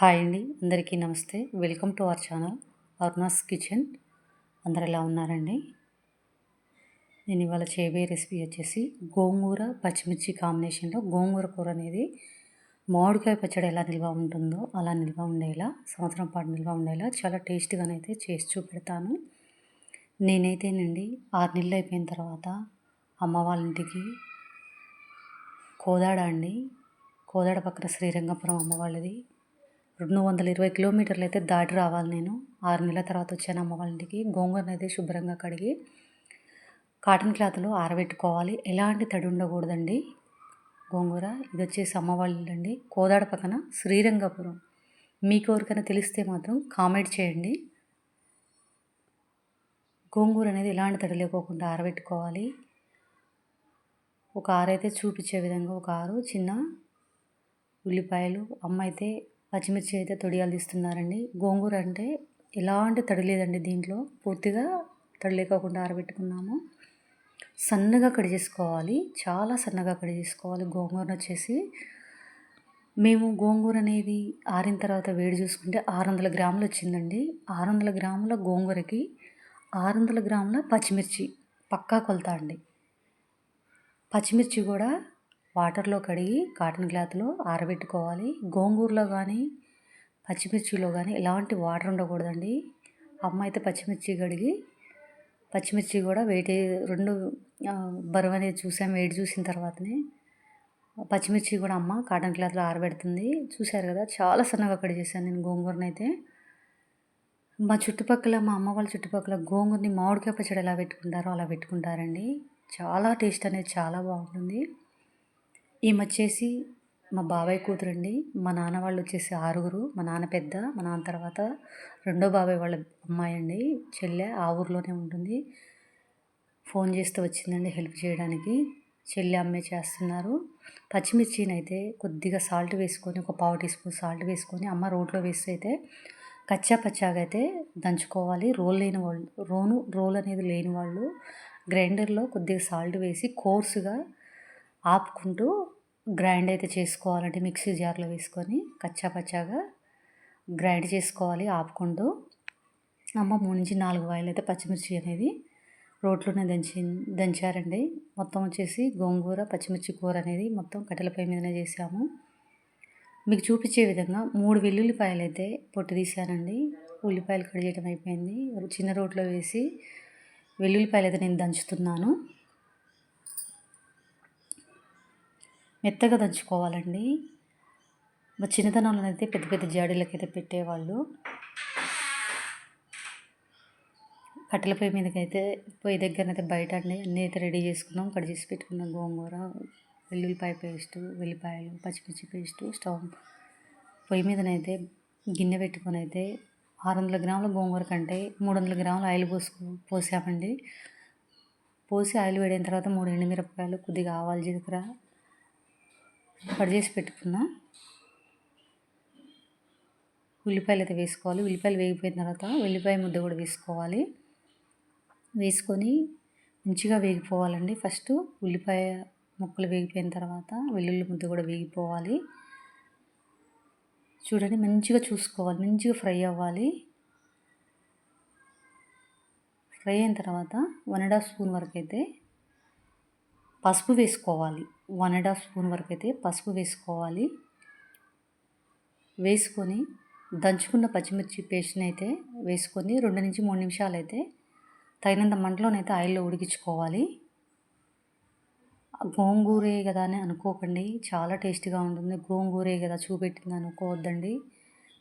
Hi అండి. అందరికీ నమస్తే. Welcome to our channel Aruna's kitchen. అందరు ఎలా ఉన్నారండి? నేను ఇవాళ చేయబోయే రెసిపీ వచ్చేసి గోంగూర పచ్చిమిర్చి కాంబినేషన్లో గోంగూర కూర అనేది మామిడికాయ పచ్చడి ఎలా నిల్వ ఉంటుందో అలా నిల్వ ఉండేలా సంవత్సరం పాటు నిల్వ ఉండేలా చాలా టేస్ట్గానైతే చేసి చూపెడతాను. నేనైతేనండి ఆరు నెలలు అయిపోయిన తర్వాత అమ్మ వాళ్ళ ఇంటికి కోదాడ అండి. కోదాడ పక్కన శ్రీరంగపురం అమ్మ వాళ్ళది. రెండు వందల ఇరవై కిలోమీటర్లు అయితే దాటి రావాలి నేను. ఆరు నెలల తర్వాత వచ్చాను అమ్మ వాళ్ళ ఇంటికి. గోంగూరను అయితే శుభ్రంగా కడిగి కాటన్ క్లాత్లో ఆరబెట్టుకోవాలి. ఎలాంటి తడి ఉండకూడదండి గోంగూర. ఇది వచ్చేసి అమ్మవాళ్ళండి అండి. కోదాడ పక్కన శ్రీరంగపురం. మీకు ఎవరికైనా తెలిస్తే మాత్రం కామెంట్ చేయండి. గోంగూర అనేది ఎలాంటి తడి లేకోకుండా ఆరబెట్టుకోవాలి. ఒక ఆరు అయితే చూపించే విధంగా ఒక ఆరు చిన్న ఉల్లిపాయలు. అమ్మ అయితే పచ్చిమిర్చి అయితే తొడియాలు తీస్తున్నారండి. గోంగూర అంటే ఎలాంటి తడి లేదండి దీంట్లో. పూర్తిగా తడి లేకోకుండా ఆరబెట్టుకున్నాము. సన్నగా కడి చేసుకోవాలి. చాలా సన్నగా కడి చేసుకోవాలి గోంగూరను వచ్చేసి. మేము గోంగూర అనేది ఆరిన తర్వాత వేడి చూసుకుంటే ఆరు వందల గ్రాములు వచ్చిందండి. ఆరు వందల గ్రాముల గోంగూరకి ఆరు వందల గ్రాముల పచ్చిమిర్చి. పక్కా కొలత అండి. పచ్చిమిర్చి కూడా వాటర్లో కడిగి కాటన్ క్లాత్లో ఆరబెట్టుకోవాలి. గోంగూరలో కానీ పచ్చిమిర్చిలో కానీ ఎలాంటి వాటర్ ఉండకూడదండి. అమ్మ అయితే పచ్చిమిర్చి కడిగి పచ్చిమిర్చి కూడా వెయిట్ రెండు బరువు అనేది చూసాం వెయిట్ చూసిన తర్వాతనే. పచ్చిమిర్చి కూడా అమ్మ కాటన్ క్లాత్లో ఆరబెడుతుంది. చూశారు కదా చాలా సన్నగా కడి చేశాను నేను గోంగూరని అయితే. మా చుట్టుపక్కల మా అమ్మ వాళ్ళ చుట్టుపక్కల గోంగూరని మామిడికాయ పచ్చడి ఎలా పెట్టుకుంటారో అలా పెట్టుకుంటారండి. చాలా టేస్ట్ అనేది చాలా బాగుంటుంది. ఈమె వచ్చేసి మా బాబాయ్ కూతురండి. మా నాన్న వాళ్ళు వచ్చేసి ఆరుగురు మా నాన్న పెద్ద మా నాన్న తర్వాత రెండో బాబాయ్ వాళ్ళ అమ్మాయి అండి. చెల్లె ఆ ఊర్లోనే ఉంటుంది. ఫోన్ చేస్తూ వచ్చిందండి హెల్ప్ చేయడానికి. చెల్లి అమ్మే చేస్తున్నారు. పచ్చిమిర్చిని అయితే కొద్దిగా సాల్ట్ వేసుకొని ఒక పావు టీ స్పూన్ సాల్ట్ వేసుకొని అమ్మ రోట్లో వేస్తే అయితే కచ్చా పచ్చాగా అయితే దంచుకోవాలి. రోల్ లేని వాళ్ళు రోను రోల్ అనేది లేని వాళ్ళు గ్రైండర్లో కొద్దిగా సాల్ట్ వేసి కోర్సుగా ఆపుకుంటూ గ్రైండ్ అయితే చేసుకోవాలంటే మిక్సీ జార్లో వేసుకొని కచ్చా పచ్చాగా గ్రైండ్ చేసుకోవాలి ఆపుకుంటూ. అమ్మ మూడు నుంచి నాలుగు వాయిలు అయితే పచ్చిమిర్చి అనేది రోట్లోనే దంచి దంచారండి. మొత్తం వచ్చేసి గోంగూర పచ్చిమిర్చి కూర అనేది మొత్తం కట్టెలపై మీదనే చేసాము. మీకు చూపించే విధంగా మూడు వెల్లుల్లిపాయలు అయితే పొట్టు తీసానండి. ఉల్లిపాయలు కట్ చేయడం అయిపోయింది. చిన్న రోట్లో వేసి వెల్లుల్లిపాయలు అయితే నేను దంచుతున్నాను. మెత్తగా దంచుకోవాలండి. మా చిన్నతనంలో అయితే పెద్ద పెద్ద జాడీలకైతే పెట్టేవాళ్ళు. కట్టెల పొయ్యి మీదకైతే పొయ్యి దగ్గరనైతే బయట అండి అన్నీ అయితే రెడీ చేసుకున్నాం. కట్ చేసి పెట్టుకున్నాం గోంగూర వెల్లుల్లిపాయ పేస్ట్ వెల్లిపాయలు పచ్చిమిర్చి పేస్టు స్టవ్ పొయ్యి మీదనైతే గిన్నె పెట్టుకొని అయితే ఆరు వందల గ్రాముల గోంగూర కంటే మూడు వందల గ్రాముల ఆయిల్ పోసుకు పోసామండి. పోసి ఆయిల్ వేడిన తర్వాత మూడు ఎండుమిరపకాయలు కొద్దిగా ఆవాలు జీలకర్ర కట్ చేసి పెట్టుకున్న. ఉల్లిపాయలు అయితే వేసుకోవాలి. ఉల్లిపాయలు వేగిపోయిన తర్వాత ఉల్లిపాయ ముద్ద కూడా వేసుకోవాలి. వేసుకొని మంచిగా వేగిపోవాలండి. ఫస్ట్ ఉల్లిపాయ ముక్కలు వేగిపోయిన తర్వాత వెల్లుల్లి ముద్ద కూడా వేగిపోవాలి. చూడండి మంచిగా చూసుకోవాలి. మంచిగా ఫ్రై అవ్వాలి. ఫ్రై అయిన తర్వాత వన్ అండ్ హాఫ్ స్పూన్ వరకు అయితే పసుపు వేసుకోవాలి. వన్ అండ్ హాఫ్ స్పూన్ వరకు అయితే పసుపు వేసుకోవాలి. వేసుకొని దంచుకున్న పచ్చిమిర్చి పేస్ట్ని అయితే వేసుకొని రెండు నుంచి మూడు నిమిషాలు అయితే తగినంత మంటలోనైతే ఆయిల్లో ఉడికించుకోవాలి. గోంగూరే కదా అని అనుకోకండి చాలా టేస్టీగా ఉంటుంది. గోంగూరే కదా చూపెట్టింది అనుకోవద్దండి.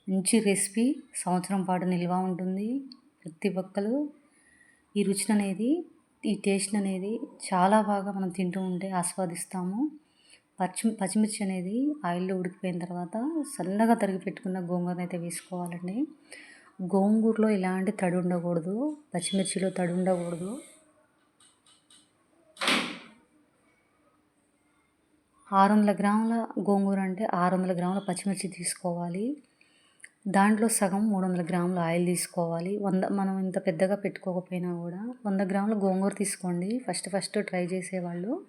మంచి రెసిపీ సంవత్సరం పాటు నిల్వ ఉంటుంది. ప్రతి ఒక్కరు ఈ రుచిని అనేది ఈ టేస్ట్ అనేది చాలా బాగా మనం తింటూ ఉంటే ఆస్వాదిస్తాము. పచ్చి పచ్చిమిర్చి అనేది ఆయిల్లో ఉడికిపోయిన తర్వాత సన్నగా తరిగి పెట్టుకున్న గోంగూరను అయితే వేసుకోవాలండి. గోంగూరలో ఎలాంటి తడి ఉండకూడదు. పచ్చిమిర్చిలో తడి ఉండకూడదు. ఆరు వందల గ్రాముల గోంగూర అంటే ఆరు వందల గ్రాముల పచ్చిమిర్చి తీసుకోవాలి. దాంట్లో సగం మూడు వందల గ్రాముల ఆయిల్ తీసుకోవాలి. వంద మనం ఇంత పెద్దగా పెట్టుకోకపోయినా కూడా వంద గ్రాముల గోంగూర తీసుకోండి. ఫస్ట్ ఫస్ట్ ట్రై చేసేవాళ్ళు.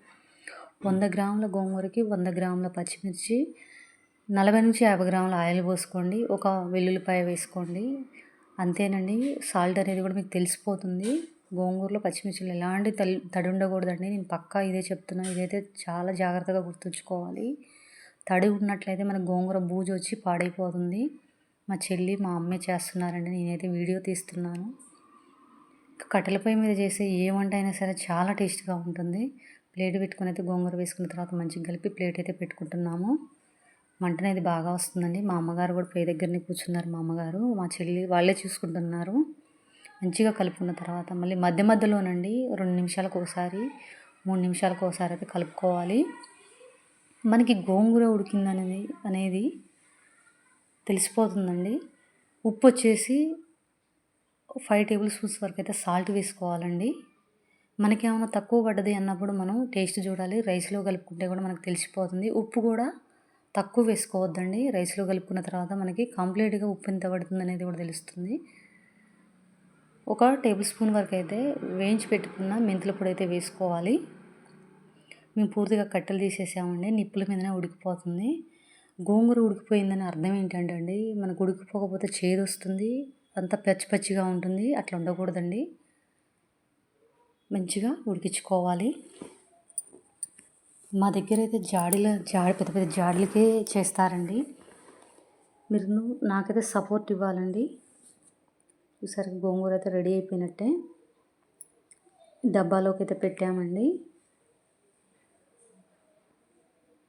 వంద గ్రాముల గోంగూరకి వంద గ్రాముల పచ్చిమిర్చి నలభై నుంచి యాభై గ్రాముల ఆయిల్ పోసుకోండి. ఒక వెల్లుల్లిపాయ వేసుకోండి. అంతేనండి. సాల్ట్ అనేది కూడా మీకు తెలిసిపోతుంది. గోంగూరలో పచ్చిమిర్చిలు ఎలాంటి తల్ తడి ఉండకూడదండి నేను పక్కా ఇదే చెప్తున్నాను ఇదైతే చాలా జాగ్రత్తగా గుర్తుంచుకోవాలి. తడి ఉన్నట్లయితే మన గోంగూర బూజు వచ్చి పాడైపోతుంది. మా చెల్లి మా అమ్మే చేస్తున్నారండి. నేనైతే వీడియో తీస్తున్నాను. కట్టెల పొయ్యి మీద చేసే ఏ వంట అయినా సరే చాలా టేస్ట్గా ఉంటుంది. ప్లేట్ పెట్టుకుని అయితే గోంగూర వేసుకున్న తర్వాత మంచిగా కలిపి ప్లేట్ అయితే పెట్టుకుంటున్నాము. మంట అనేది బాగా వస్తుందండి. మా అమ్మగారు కూడా పొయ్యి దగ్గరనే కూర్చున్నారు మా అమ్మగారు. మా చెల్లి వాళ్ళే చూసుకుంటున్నారు. మంచిగా కలుపుకున్న తర్వాత మళ్ళీ మధ్య మధ్యలోనండి రెండు నిమిషాలకు ఒకసారి మూడు నిమిషాలకు ఒకసారి అయితే కలుపుకోవాలి. మనకి గోంగూర ఉడికిందనేది అనేది తెలిసిపోతుందండి. ఉప్పు వచ్చేసి ఫైవ్ టేబుల్ స్పూన్స్ వరకు అయితే సాల్ట్ వేసుకోవాలండి. మనకి ఏమైనా తక్కువ పడ్డది అన్నప్పుడు మనం టేస్ట్ చూడాలి. రైస్లో కలుపుకుంటే కూడా మనకు తెలిసిపోతుంది. ఉప్పు కూడా తక్కువ వేసుకోవద్దండి. రైస్లో కలుపుకున్న తర్వాత మనకి కంప్లీట్గా ఉప్పు ఎంత పడుతుంది అనేది కూడా తెలుస్తుంది. ఒక టేబుల్ స్పూన్ వరకు అయితే వేయించి పెట్టుకున్న మెంతుల పొడి అయితే వేసుకోవాలి. మేము పూర్తిగా కట్టెలు తీసేసామండి. నిప్పుల మీదనే ఉడికిపోతుంది. గోంగూర ఉడికిపోయిందని అర్థం ఏంటంటే అండి మనకు ఉడికిపోకపోతే చేదు వస్తుంది అంతా పచ్చి పచ్చిగా ఉంటుంది అట్లా ఉండకూడదండి. మంచిగా ఉడికించుకోవాలి. మా దగ్గర అయితే జాడీల జాడి పెద్ద పెద్ద జాడీలకే చేస్తారండి. మీరు నాకైతే సపోర్ట్ ఇవ్వాలండి. ఈసారి గోంగూర అయితే రెడీ అయిపోయినట్టే. డబ్బాలోకి అయితే పెట్టామండి.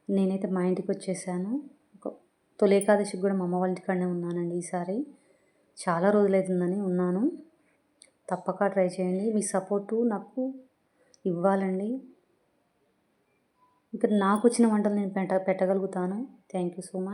నేనైతే మా ఇంటికి వచ్చేసాను. తొలి ఏకాదశికి కూడా మా అమ్మ వాళ్ళ ఇంటికాడనే ఉన్నానండి ఈసారి. చాలా రోజులైతుందని ఉన్నాను. తప్పక ట్రై చేయండి. మీ సపోర్టు నాకు ఇవ్వాలండి. ఇక్కడ నాకు వచ్చిన వంటలు నేను పెట్ట పెట్టగలుగుతాను. Thank you so much